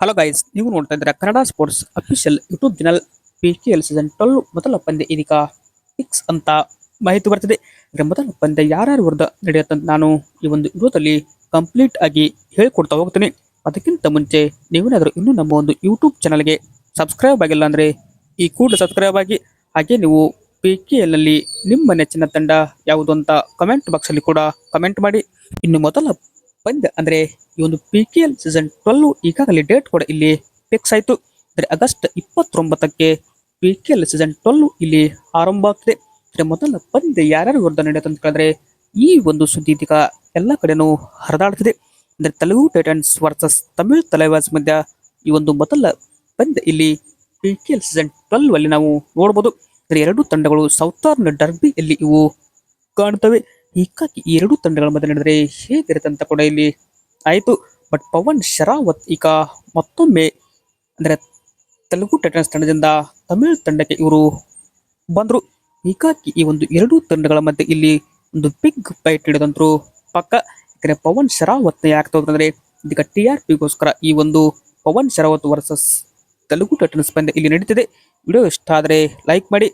Hello guys ನೀವು ನೋಡ್ತಾ ಇದ್ದೀರಾ Kannada sports official YouTube channel P K L season twelve ಮೊದಲ ಪಂದ್ಯ ಇದೀಗ ಫಿಕ್ಸ್ ಅಂತ ಮಾಹಿತಿ ಬರ್ತಿದೆ. ಇದರ ಮೊದಲ ಪಂದ್ಯ ಯಾರ್ಯಾರ ವಿರುದ್ಧ ನಡೆಯುತ್ತೆ ಅಂತ ನಾನು ಈ ಒಂದು ವಿಡಿಯೋದಲ್ಲಿ ಕಂಪ್ಲೀಟ್ ಆಗಿ ಹೇಳ್ಕೊಡ್ತಾ ಹೋಗ್ತೀನಿ. ಅದಕ್ಕಿಂತ ಮುಂಚೆ ನೀವೇನಾದರೂ ಇನ್ನೂ ನಮ್ಮ ಒಂದು ಯೂಟ್ಯೂಬ್ ಚಾನಲ್ಗೆ ಸಬ್ಸ್ಕ್ರೈಬ್ ಆಗಿಲ್ಲ ಅಂದರೆ ಈ ಕೂಡ ಸಬ್ಸ್ಕ್ರೈಬ್ ಆಗಿ, ಹಾಗೆ ನೀವು ಪಿ ಕೆ ಎಲ್ನಲ್ಲಿ ನಿಮ್ಮ ನೆಚ್ಚಿನ ತಂಡ ಯಾವುದು ಅಂತ ಕಮೆಂಟ್ ಬಾಕ್ಸಲ್ಲಿ ಕೂಡ ಕಮೆಂಟ್ ಮಾಡಿ. ಇನ್ನು ಮೊದಲ ಪಂದ್ಯ ಅಂದ್ರೆ ಈ ಒಂದು P K L season twelve ಈಗಾಗಲೇ ಡೇಟ್ ಕೂಡ ಇಲ್ಲಿ ಫಿಕ್ಸ್ ಆಯಿತು. ಅಂದ್ರೆ August ಇಪ್ಪತ್ತೊಂಬತ್ತಕ್ಕೆ P K L season twelve ಇಲ್ಲಿ ಆರಂಭ ಆಗ್ತಿದೆ. ಅಂದ್ರೆ ಮೊದಲ ಪಂದ್ಯ ಯಾರ್ಯಾರ ವಿರುದ್ಧ ನಡೆಯುತ್ತೆ ಅಂತ ಕೇಳಿದ್ರೆ ಈ ಒಂದು ಸುದ್ದಿ ಇದೀಗ ಎಲ್ಲ ಕಡೆನೂ ಹರಿದಾಡ್ತಿದೆ. ಅಂದ್ರೆ ತೆಲುಗು ಟೈಟನ್ಸ್ ವರ್ಸಸ್ ತಮಿಳ್ ತಲೆವಾಸ್ ಮಧ್ಯ ಈ ಒಂದು ಮೊದಲ ಪಂದ್ಯ ಇಲ್ಲಿ P K L season twelve ಅಲ್ಲಿ ನಾವು ನೋಡಬಹುದು ಅಂದ್ರೆ ಎರಡು ತಂಡಗಳು ಸೌತಾರ್ನ್ ಡರ್ಬಿಯಲ್ಲಿ ಇವು ಕಾಣ್ತವೆ. ಹೀಗಾಗಿ ಈ ಎರಡು ತಂಡಗಳ ಮಧ್ಯೆ ನಡೆದರೆ ಹೇಗಿರುತ್ತೆ ಅಂತ ಕೂಡ ಇಲ್ಲಿ ಆಯಿತು. ಬಟ್ ಪವನ್, ಶರಾವತ್ ಈಗ ಮತ್ತೊಮ್ಮೆ, ಅಂದರೆ ತೆಲುಗು ಟೈಟನ್ಸ್ ತಂಡದಿಂದ ತಮಿಳು ತಂಡಕ್ಕೆ ಇವರು ಬಂದರು. ಹೀಗಾಗಿ ಈ ಒಂದು ಎರಡು ತಂಡಗಳ ಮಧ್ಯೆ ಇಲ್ಲಿ ಒಂದು ಬಿಗ್ ಫೈಟ್ ಹಿಡಿದಂತರು ಪಕ್ಕ. ಯಾಕಂದರೆ ಪವನ್ ಶರಾವತ್ನ ಯಾಕೆ ತಗೋತಂದ್ರೆ ಇದೀಗ ಟಿ ಆರ್ ಪಿಗೋಸ್ಕರ ಈ ಒಂದು ಪವನ್, ಶರಾವತ್ ವರ್ಸಸ್ ತೆಲುಗು ಟೈಟನ್ಸ್ ಪಂದ್ಯ ಇಲ್ಲಿ ನಡೀತಿದೆ. ವಿಡಿಯೋ ಇಷ್ಟ ಆದರೆ ಲೈಕ್ ಮಾಡಿ.